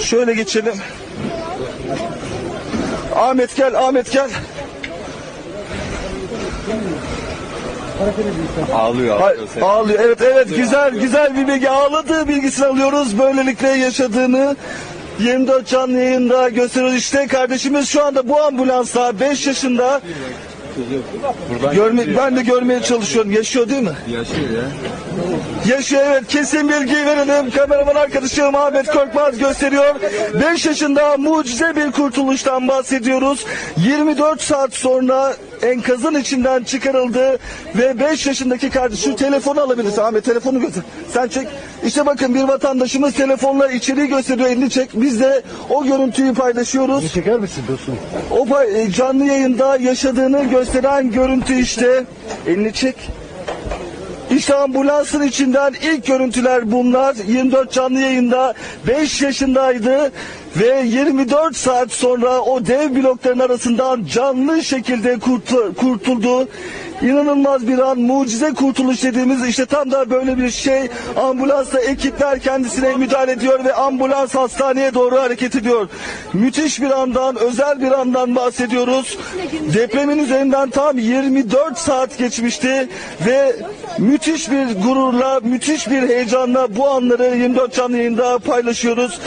Şöyle geçelim. Ahmet gel, Ahmet gel. Ağlıyor. Ağlıyor. ağlıyor. Evet, evet. Güzel, güzel bir bilgi. Ağladığı bilgisini alıyoruz. Böylelikle yaşadığını 24 canlı yayında gösteriyoruz. İşte kardeşimiz şu anda bu ambulansta 5 yaşında. Buradan Görme, gidiyor. ben de görmeye çalışıyorum. Yaşıyor değil mi? Yaşıyor ya. Yaşıyor evet kesin bilgiyi verelim. Kameraman arkadaşım Ahmet Korkmaz gösteriyor. 5 yaşında mucize bir kurtuluştan bahsediyoruz. 24 saat sonra enkazın içinden çıkarıldı ve 5 yaşındaki kardeş şu telefonu alabilirsin. Ahmet telefonu göster. Sen çek. İşte bakın bir vatandaşımız telefonla içeriği gösteriyor elini çek. Biz de o görüntüyü paylaşıyoruz. Çeker misin dostum? O canlı yayında yaşadığını gösteren görüntü işte. Elini çek. İşte ambulansın içinden ilk görüntüler bunlar. 24 canlı yayında 5 yaşındaydı ve 24 saat sonra o dev blokların arasından canlı şekilde kurtu- kurtuldu. İnanılmaz bir an, mucize kurtuluş dediğimiz işte tam da böyle bir şey. Ambulansla ekipler kendisine müdahale ediyor ve ambulans hastaneye doğru hareket ediyor. Müthiş bir andan, özel bir andan bahsediyoruz. Depremin üzerinden tam 24 saat geçmişti ve müthiş bir gururla, müthiş bir heyecanla bu anları 24 canlı yayında paylaşıyoruz.